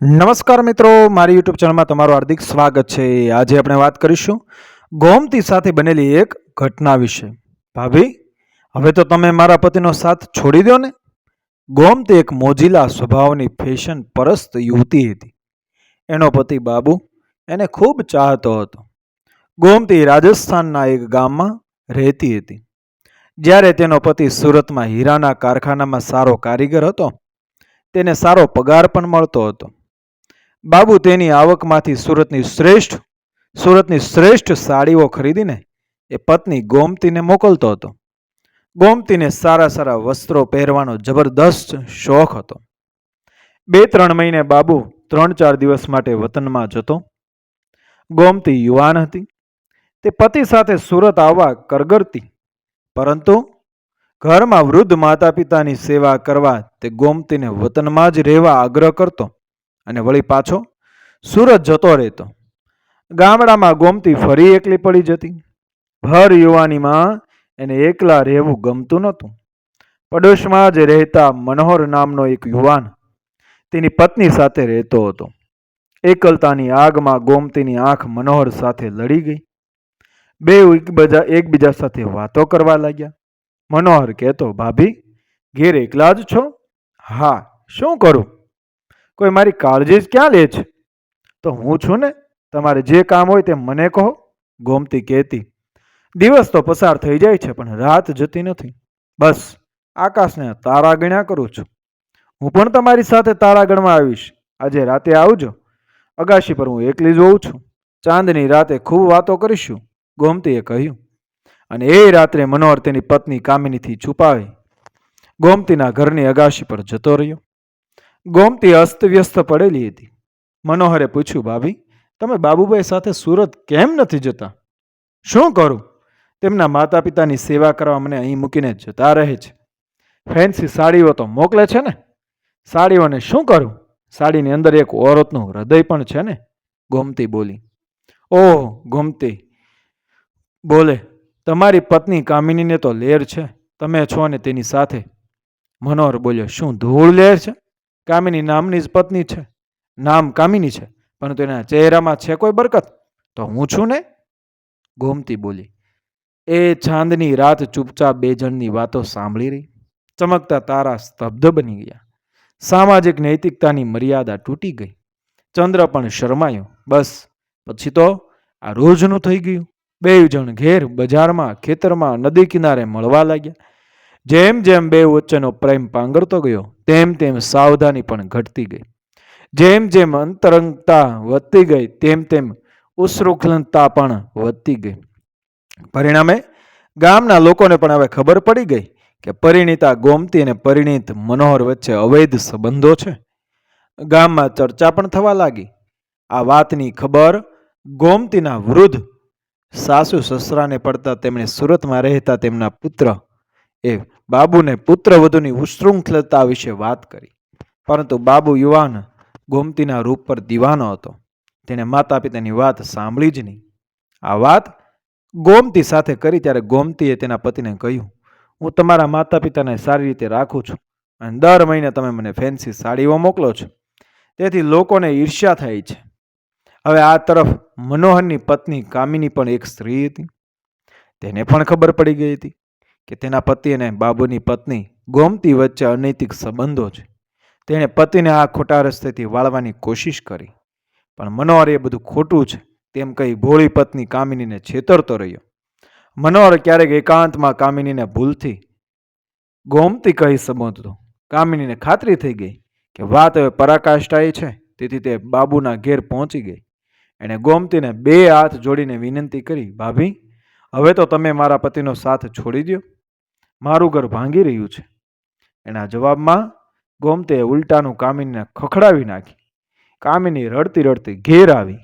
નમસ્કાર મિત્રો, મારી યુટ્યુબ ચેનલમાં તમારું હાર્દિક સ્વાગત છે. આજે આપણે વાત કરીશું ગોમતી સાથે બનેલી એક ઘટના વિશે. ભાભી, હવે તો તમે મારા પતિનો સાથ છોડી દો ને. ગોમતી એક મોજીલા સ્વભાવની ફેશન પરસ્ત યુવતી હતી. એનો પતિ બાબુ એને ખૂબ ચાહતો હતો. ગોમતી રાજસ્થાનના એક ગામમાં રહેતી હતી. જ્યારે તેનો પતિ સુરતમાં હીરાના કારખાનામાં સારો કારીગર હતો, તેને સારો પગાર પણ મળતો હતો. બાબુ તેની આવકમાંથી સુરતની શ્રેષ્ઠ સુરતની શ્રેષ્ઠ સાડીઓ ખરીદીને એ પત્ની ગોમતીને મોકલતો હતો. ગોમતીને સારા સારા વસ્ત્રો પહેરવાનો જબરદસ્ત શોખ હતો. બે ત્રણ મહિને બાબુ ત્રણ ચાર દિવસ માટે વતનમાં જતો. ગોમતી યુવાન હતી. તે પતિ સાથે સુરત આવવા કરગરતી. પરંતુ ઘરમાં વૃદ્ધ માતા પિતાની સેવા કરવા તે ગોમતીને વતનમાં જ રહેવા આગ્રહ કરતો. અને વળી પાછો સુરત જતો રહેતો. ગામડામાં ગોમતી ફરી એકલી પડી જતી. ભર યુવાનીમાં એને એકલા રહેવું ગમતું નહોતું. પડોશમાં જ રહેતા મનોહર નામનો એક યુવાન તેની પત્ની સાથે રહેતો હતો. એકલતાની આગમાં ગોમતીની આંખ મનોહર સાથે લડી ગઈ. બે એકબીજા એકબીજા સાથે વાતો કરવા લાગ્યા. મનોહર કહેતો, ભાભી, ઘેર એકલા જ છો? હા, શું કરું? કોઈ મારી કાળજી જ ક્યાં લે છે? તો હું છું ને, તમારે જે કામ હોય તે મને કહો, ગોમતી કહેતી. દિવસ તો પસાર થઈ જાય છે, પણ રાત જતી નથી. બસ, આકાશને તારા ગણ્યા કરું છું. હું પણ તમારી સાથે તારા ગણવા આવીશ. આજે રાતે આવજો. અગાશી પર હું એકલી જ હોઉં છું. ચાંદની રાતે ખૂબ વાતો કરીશું, ગોમતીએ કહ્યું. અને એ રાત્રે મનોહર તેની પત્ની કામિનીથી છુપાવી. ગોમતીના ઘરની અગાશી પર જતો રહ્યો. ગોમતી અસ્તવ્યસ્ત પડેલી હતી. મનોહરે પૂછ્યું, ભાભી, તમે બાબુભાઈ સાથે સુરત કેમ નથી જતા? શું કરું? તેમના માતા પિતાની સેવા કરવા મને અહીં મૂકીને જતા રહે છે. ફેન્સી સાડીઓ તો મોકલે છે ને? સાડીઓને શું કરું? સાડીની અંદર એક ઓરતનું હૃદય પણ છે ને? ગોમતી બોલી, ઓહ, ગોમતી, બોલે, તમારી પત્ની કામિનીને તો લેર છે. તમે છો ને તેની સાથે. મનોહર બોલ્યો, શું ધૂળ લેર છે? કામિની નામની જ પત્ની છે. નામ કામિની છે, પરંતુ એના ચહેરામાં છે કોઈ બરકત? તો હું છું ને? ગોમતી બોલી. એ ચાંદની રાત ચૂપચાપ બે જણની વાતો સાંભળી રહી. ચમકતા તારા સ્તબ્ધ બની ગયા. સામાજિક નૈતિકતાની મર્યાદા તૂટી ગઈ. ચંદ્ર પણ શરમાયો. બસ, પછી તો આ રોજનું થઈ ગયું. બે જણ ઘેર બજારમાં, ખેતરમાં, નદી કિનારે મળવા લાગ્યા. જેમ જેમ બે વચ્ચેનો પ્રેમ પાંગરતો ગયો, તેમ તેમ સાવધાની પણ ઘટતી ગઈ. જેમ જેમ અંતરંગતા વધતી ગઈ, તેમ તેમ ઉશ્રુખલતા પણ વધતી ગઈ. પરિણામે ગામના લોકોને પણ હવે ખબર પડી ગઈ કે પરિણીતા ગોમતી અને પરિણીત મનોહર વચ્ચે અવૈધ સંબંધો છે. ગામમાં ચર્ચા પણ થવા લાગી. આ વાતની ખબર ગોમતીના વૃદ્ધ સાસુ સસરાને પડતા તેમણે સુરતમાં રહેતા તેમના પુત્ર એ બાબુને પુત્ર વધુની ઉશૃંખલતા વિશે વાત કરી. પરંતુ બાબુ યુવાન ગોમતીના રૂપ પર દીવાનો હતો. તેણે માતા પિતાની વાત સાંભળી જ નહીં. આ વાત ગોમતી સાથે કરી ત્યારે ગોમતીએ તેના પતિને કહ્યું, હું તમારા માતા પિતાને સારી રીતે રાખું છું અને દર મહિને તમે મને ફેન્સી સાડીઓ મોકલો છો. તેથી લોકોને ઈર્ષ્યા થાય છે. હવે આ તરફ મનોહરની પત્ની કામિની પણ એક સ્ત્રી હતી. તેને પણ ખબર પડી ગઈ હતી. કે તેના પતિ અને બાબુની પત્ની ગોમતી વચ્ચે અનૈતિક સંબંધો છે. તેણે પતિને આ ખોટા રસ્તેથી વાળવાની કોશિશ કરી. પણ મનોહર એ બધું ખોટું છે, તેમ કહી ભોળી પત્ની કામિનીને છેતરતો રહ્યો. મનોહર ક્યારેક એકાંતમાં કામિનીને ભૂલથી ગોમતી કહી સંબોધતો. કામિનીને ખાતરી થઈ ગઈ કે વાત હવે પરાકાષ્ઠાએ છે, તેથી તે બાબુના ઘેર પહોંચી ગઈ. એણે ગોમતીને બે હાથ જોડીને વિનંતી કરી, ભાભી હવે તો તમે મારા પતિનો સાથ છોડી દો મારું ઘર ભાંગી રહ્યું છે. એના જવાબમાં ગોમતીએ ઉલટાનું કામિનીને ખખડાવી નાખી. કામિની રડતી રડતી ઘેર આવી.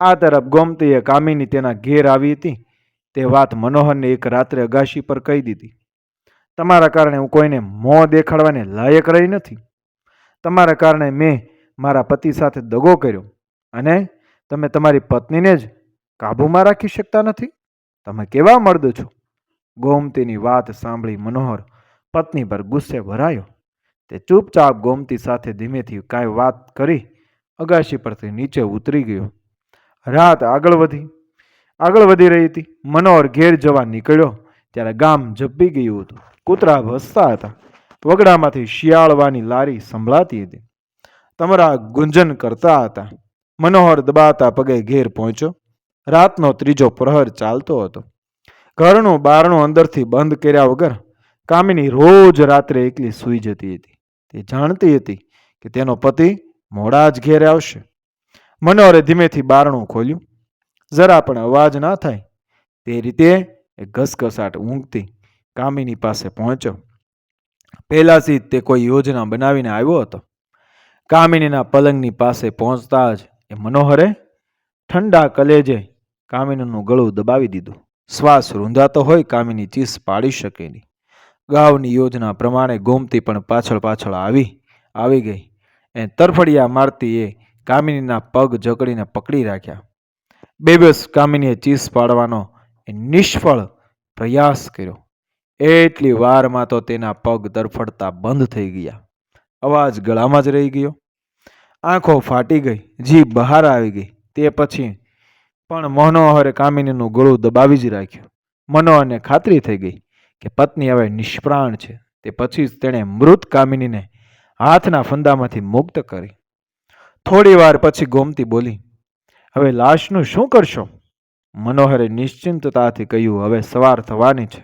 આ તરફ ગોમતીએ કામિની તેના ઘેર આવી હતી. તે વાત મનોહરને એક રાત્રે અગાશી પર કહી દીધી. તમારા કારણે હું કોઈને મોં દેખાડવાને લાયક રહી નથી. તમારા કારણે મેં મારા પતિ સાથે દગો કર્યો. અને તમે તમારી પત્નીને જ કાબૂમાં રાખી શકતા નથી. તમે કેવા મર્દ છો? ગોમતીની વાત સાંભળી મનોહર પત્ની પર ગુસ્સે ભરાયો. તે ચૂપચાપ ગોમતી સાથે ધીમેથી કાંઈ વાત કરી અગાશી પરથી નીચે ઉતરી ગયો. રાત આગળ વધી. આગળ વધી રહી હતી. મનોહર ઘેર જવા નીકળ્યો ત્યારે ગામ ઝપી ગયું હતું. કૂતરા ભસતા હતા. વગડામાંથી શિયાળવાની લારી સંભળાતી હતી. તમારા ગુંજન કરતા હતા. મનોહર દબાતા પગે ઘેર પહોંચ્યો. રાતનો ત્રીજો પ્રહર ચાલતો હતો. ઘરનું બારણું અંદરથી બંધ કર્યા વગર કામિની રોજ રાત્રે એકલી સૂઈ જતી હતી. તે જાણતી હતી કે તેનો પતિ મોડા જ ઘેરે આવશે. મનોહરે ધીમેથી બારણું ખોલ્યું. જરા પણ અવાજ ના થાય તે રીતે એ ઘસઘસાટ ઊંઘતી કામિની પાસે પહોંચ્યો. પહેલાંથી તે કોઈ યોજના બનાવીને આવ્યો હતો. કામિનીના પલંગની પાસે પહોંચતા જ એ મનોહરે ઠંડા કલેજે કામિનીનું ગળું દબાવી દીધું. શ્વાસ રૂંધાતો હોય કામિની ચીસ પાડી શકે નહીં. ગાવની યોજના પ્રમાણે ગોમતી પણ પાછળ પાછળ આવી આવી ગઈ. એ તરફડિયા મારતી એ કામિનીના પગ જકડીને પકડી રાખ્યા. બેબસ કામિનીએ ચીસ પાડવાનો એ નિષ્ફળ પ્રયાસ કર્યો. એટલી વારમાં તો તેના પગ તરફડતા બંધ થઈ ગયા. અવાજ ગળામાં જ રહી ગયો. આંખો ફાટી ગઈ, જીભ બહાર આવી ગઈ. તે પછી પણ મનોહરે કામિનીનું ગળું દબાવી જ રાખ્યું. મનોહરને ખાતરી થઈ ગઈ કે પત્ની હવે નિષ્પ્રાણ છે. તે પછી જ તેણે મૃત કામિનીને હાથના ફંદામાંથી મુક્ત કરી. થોડી વાર પછી ગોમતી બોલી, હવે લાશનું શું કરશો? મનોહરે નિશ્ચિંતતાથી કહ્યું, હવે સવાર થવાની છે.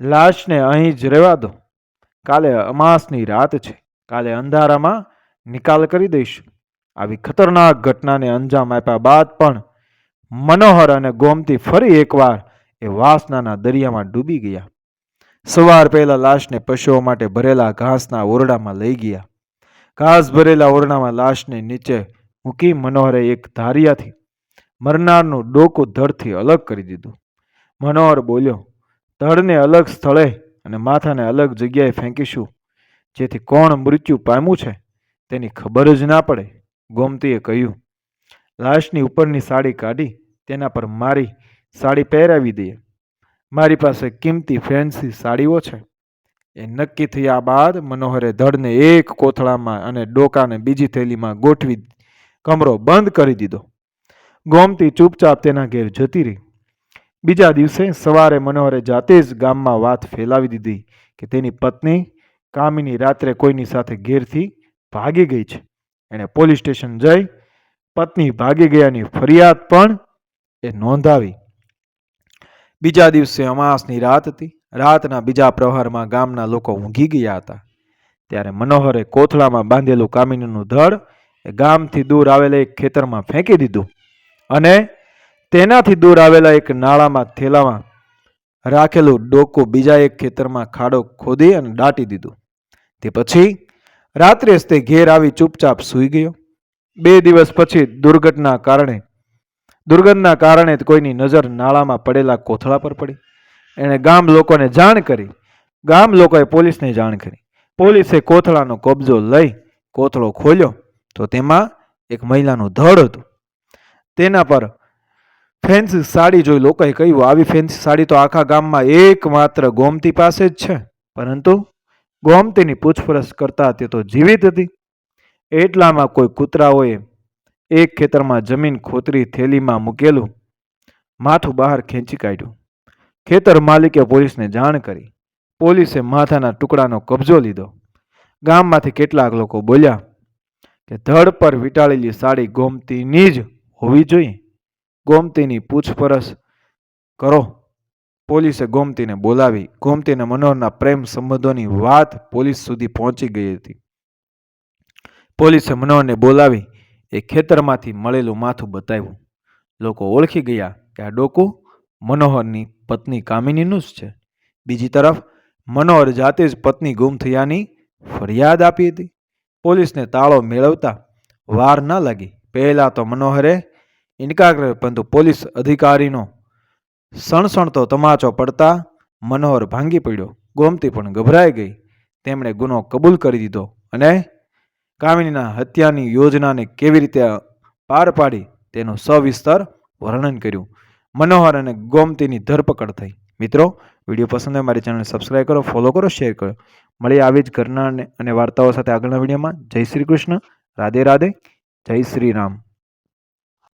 લાશને અહીં જ રહેવા દો. કાલે અમાસની રાત છે. કાલે અંધારામાં નિકાલ કરી દઈશું. આવી ખતરનાક ઘટનાને અંજામ આપ્યા બાદ પણ મનોહર અને ગોમતી ફરી એકવાર એ વાસનાના દરિયામાં ડૂબી ગયા. સવાર પહેલા લાશને પશુઓ માટે ભરેલા ઘાસના ઓરડામાં લઈ ગયા. ઘાસ ભરેલા ઓરડામાં લાશને નીચે મૂકી મનોહરે એક ધારિયાથી મરનારનું ડોકું ધડથી અલગ કરી દીધું. મનોહર બોલ્યો, ધડને અલગ સ્થળે અને માથાને અલગ જગ્યાએ ફેંકીશું, જેથી કોણ મૃત્યુ પામ્યું છે તેની ખબર જ ના પડે. ગોમતીએ કહ્યું, લાશની ઉપરની સાડી કાઢી, તેના પર મારી સાડી પહેરાવી દઈએ. મારી પાસે કિંમતી ફેન્સી સાડીઓ છે. એ નક્કી થયા બાદ મનોહરે ધડને એક કોથળામાં અને ડોકાને બીજી થેલીમાં ગોઠવી કમરો બંધ કરી દીધો. ગોમતી ચૂપચાપ તેના ઘેર જતી રહી. બીજા દિવસે સવારે મનોહરે જાતે જ ગામમાં વાત ફેલાવી દીધી કે તેની પત્ની કામિની રાત્રે કોઈની સાથે ઘેરથી ભાગી ગઈ છે. એણે પોલીસ સ્ટેશન જઈ પત્ની ભાગી ગયાની ફરિયાદ પણ એ નોંધાવી. બીજા દિવસે અમાસની રાત હતી. રાતના બીજા પ્રહરમાં ગામના લોકો ઊંઘી ગયા હતા. ત્યારે મનોહરે કોથળામાં બાંધેલું કામિનીનું ધડ એ ગામથી દૂર આવેલા એક ખેતરમાં ફેંકી દીધું અને તેનાથી દૂર આવેલા એક નાળામાં થેલામાં રાખેલું ડોકું બીજા એક ખેતરમાં ખાડો ખોદી અને દાટી દીધું. તે પછી રાત્રે જ તે ઘેર આવી ચૂપચાપ સૂઈ ગયો. બે દિવસ પછી દુર્ઘટના કારણે, દુર્ગંધના કારણે કોઈની નજર નાળામાં પડેલા કોથળા પર પડી. એણે ગામ લોકોને જાણ કરી. ગામ લોકોએ પોલીસને જાણ કરી. પોલીસે કોથળાનો કબજો લઈ કોથળો ખોલ્યો તો તેમાં એક મહિલાનું ધડ હતું. તેના પર ફેન્સી સાડી જોઈ લોકોએ કહ્યું, આવી ફેન્સી સાડી તો આખા ગામમાં એકમાત્ર ગોમતી પાસે જ છે. પરંતુ ગોમતીની પૂછપરછ કરતા તે તો જીવિત હતી. એટલામાં કોઈ કૂતરાઓએ એક ખેતરમાં જમીન ખોતરી થેલીમાં મૂકેલું, માથું બહાર ખેંચી કાઢ્યું. ખેતર માલિકે પોલીસને જાણ કરી. પોલીસે માથાના ટુકડાનો કબજો લીધો. ગામમાંથી કેટલાક લોકો બોલ્યા કે ધડ પર વીંટાળેલી સાડી ગોમતીની જ હોવી જોઈએ. ગોમતીની પૂછપરછ કરો. પોલીસે ગોમતીને બોલાવી, ગોમતીને મનોહરના પ્રેમ સંબંધોની વાત પોલીસ સુધી પહોંચી ગઈ હતી. પોલીસે મનોહરને બોલાવી, એ ખેતરમાંથી મળેલું માથું બતાવ્યું. લોકો ઓળખી ગયા કે આ ડોકું મનોહરની પત્ની કામિનીનું જ છે. બીજી તરફ, મનોહર જાતે જ પત્ની ગુમ થયાની ફરિયાદ આપી હતી. પોલીસને તાળો મેળવતા વાર ન લાગી. પહેલાં તો મનોહરે ઇનકાર કર્યો પરંતુ પોલીસ અધિકારીનો સણસણતો તમાચો પડતા મનોહર ભાંગી પડ્યો. ગોમતી પણ ગભરાઈ ગઈ. તેમણે ગુનો કબૂલ કરી દીધો અને કામિનીના હત્યાની યોજનાને કેવી રીતે પાર પાડી તેનું સવિસ્તર વર્ણન કર્યું. મનોહર અને ગોમતીની ધરપકડ થઈ. મિત્રો, વીડિયો પસંદ હોય મારી ચેનલ સબસ્ક્રાઈબ કરો ફોલો કરો શેર કરો. મળી આવી જ ઘરના અને વાર્તાઓ સાથે આગળના વિડીયોમાં. જય શ્રી કૃષ્ણ. રાધે રાધે. જય શ્રી રામ.